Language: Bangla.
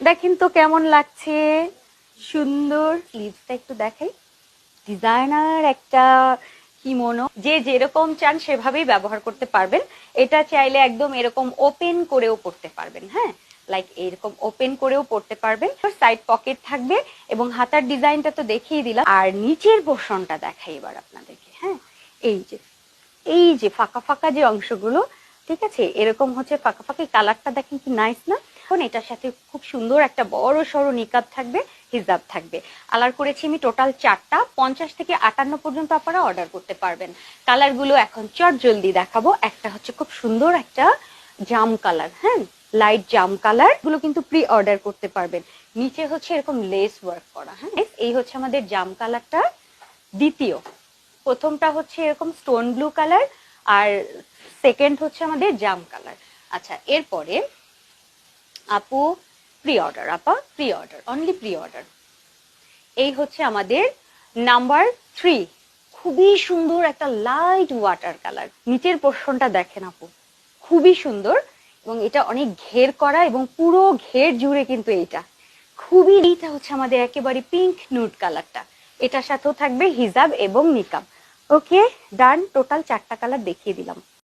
দেখেন তো কেমন লাগছে। সুন্দর। স্লিভসটা একটু দেখাই। ডিজাইনার একটা কিমোনো যে যেরকম চান সেভাবেই ব্যবহার করতে পারবেন। এটা চাইলে একদম এরকম ওপেন করেও পড়তে পারবেন হ্যাঁ? লাইক এরকম ওপেন করেও পড়তে পারবেন। সাইড পকেট থাকবে এবং হাতার ডিজাইনটা তো দেখিয়ে দিলাম। আর নিচের পোর্শনটা দেখাই এবার আপনাদেরকে হ্যাঁ? এই যে এই যে ফাঁকা ফাঁকা যে অংশগুলো ঠিক আছে? এরকম হচ্ছে ফাঁকা ফাঁকা কালারটা দেখেন কি নাইস না? এখন এটার সাথে খুব সুন্দর একটা বড় সড়ো নিকাব থাকবে হিজাব থাকবে। কালার করেছি আমি টোটাল চারটা, পঞ্চাশ থেকে আটান্ন পর্যন্ত আপনারা অর্ডার করতে পারবেন। কালারগুলো এখন চট জলদি দেখাবো। একটা হচ্ছে খুব সুন্দর একটা জাম কালার হ্যাঁ? লাইট জাম কালারগুলো কিন্তু প্রি অর্ডার করতে পারবেন। নিচে হচ্ছে এরকম লেস ওয়ার্ক করা হ্যাঁ? এই হচ্ছে আমাদের জাম কালারটা দ্বিতীয়, প্রথমটা হচ্ছে এরকম স্টোন ব্লু কালার আর সেকেন্ড হচ্ছে আমাদের জাম কালার আচ্ছা এরপরে আপু প্রি অর্ডার আপা pre order only pre order এই হচ্ছে আমাদের নাম্বার থ্রি খুবই সুন্দর একটা লাইট ওয়াটার কালার নিচের পোর্শনটা দেখেন আপু। খুবই সুন্দর এবং এটা অনেক ঘের করা এবং পুরো ঘের জুড়ে কিন্তু এইটা। খুবই এইটা হচ্ছে আমাদের একেবারে পিঙ্ক নুড কালারটা এটার সাথেও থাকবে হিজাব এবং নিকাব ওকে ডান টোটাল চারটা কালার দেখিয়ে দিলাম।